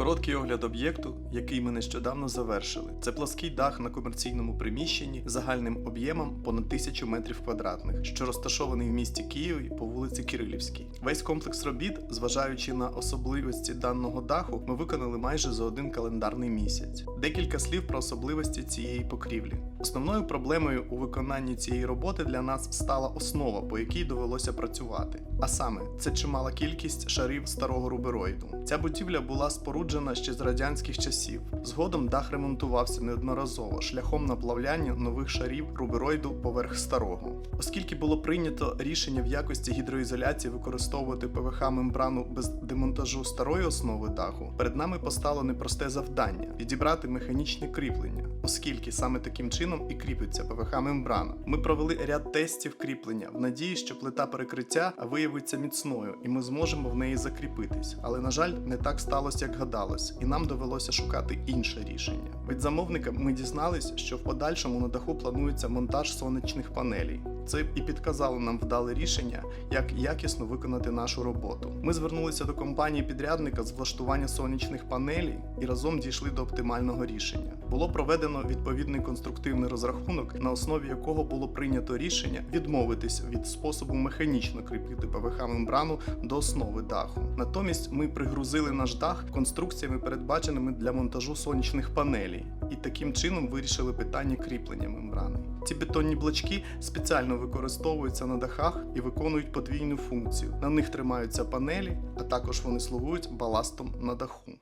Короткий огляд об'єкту, який ми нещодавно завершили. Це плоский дах на комерційному приміщенні загальним об'ємом понад тисячу метрів квадратних, що розташований в місті Києві по вулиці Кирилівській. Весь комплекс робіт, зважаючи на особливості даного даху, ми виконали майже за один календарний місяць. Декілька слів про особливості цієї покрівлі. Основною проблемою у виконанні цієї роботи для нас стала основа, по якій довелося працювати. А саме, це чимала кількість шарів старого рубероїду. Ця будівля була споруджена ще з радянських часів. Згодом дах ремонтувався неодноразово шляхом наплавляння нових шарів рубероїду поверх старого. Оскільки було прийнято рішення в якості гідроізоляції використовувати ПВХ мембрану без демонтажу старої основи даху, перед нами постало непросте завдання підібрати механічне кріплення, оскільки саме таким чином і кріпиться ПВХ мембрана. Ми провели ряд тестів кріплення в надії, що плита перекриття виявиться міцною, і ми зможемо в неї закріпитись. Але на жаль, не так сталося, як гадалось, і нам довелося шукати інше рішення. Від замовника ми дізнались, що в подальшому на даху планується монтаж сонячних панелей. Це і підказало нам вдале рішення, як якісно виконати нашу роботу. Ми звернулися до компанії підрядника з влаштування сонячних панелей і разом дійшли до оптимального рішення. Було проведено відповідний конструктивний розрахунок, на основі якого було прийнято рішення відмовитись від способу механічно кріпити ПВХ мембрану до основи даху. Натомість ми пригрузили наш дах конструкціями, передбаченими для монтажу сонячних панелей, і таким чином вирішили питання кріплення мембрани. Ці бетонні блочки спеціально використовуються на дахах і виконують подвійну функцію. На них тримаються панелі, а також вони слугують баластом на даху.